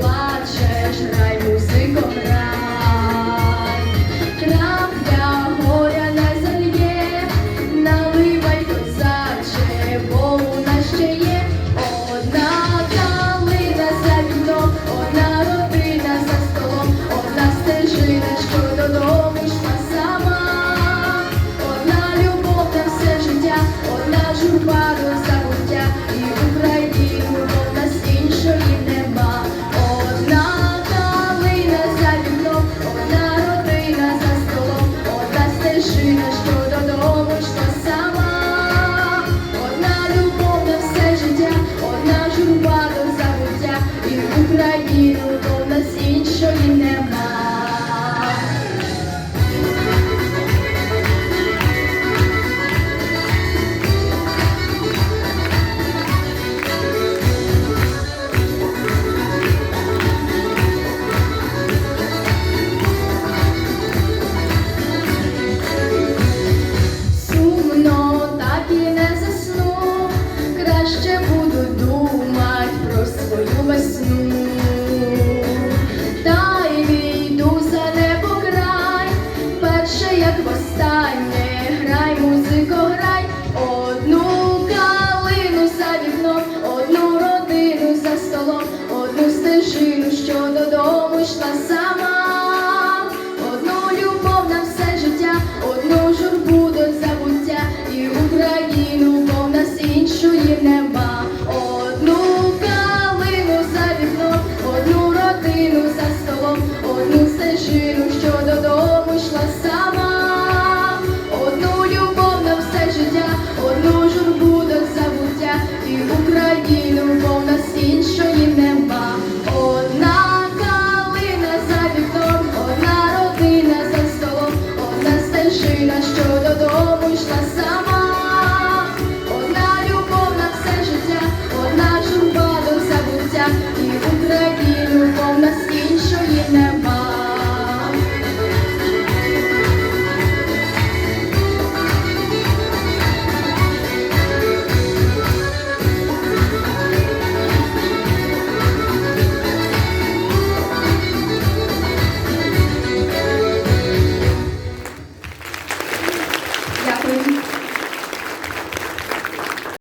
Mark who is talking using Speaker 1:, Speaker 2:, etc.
Speaker 1: Wow. Like you. вийшла сама, одну любов на все життя, одну журбу до забуття, і Україну бо в нас іншої нема, одну калину за вікном, одну родину за столом, одну стежину що додому.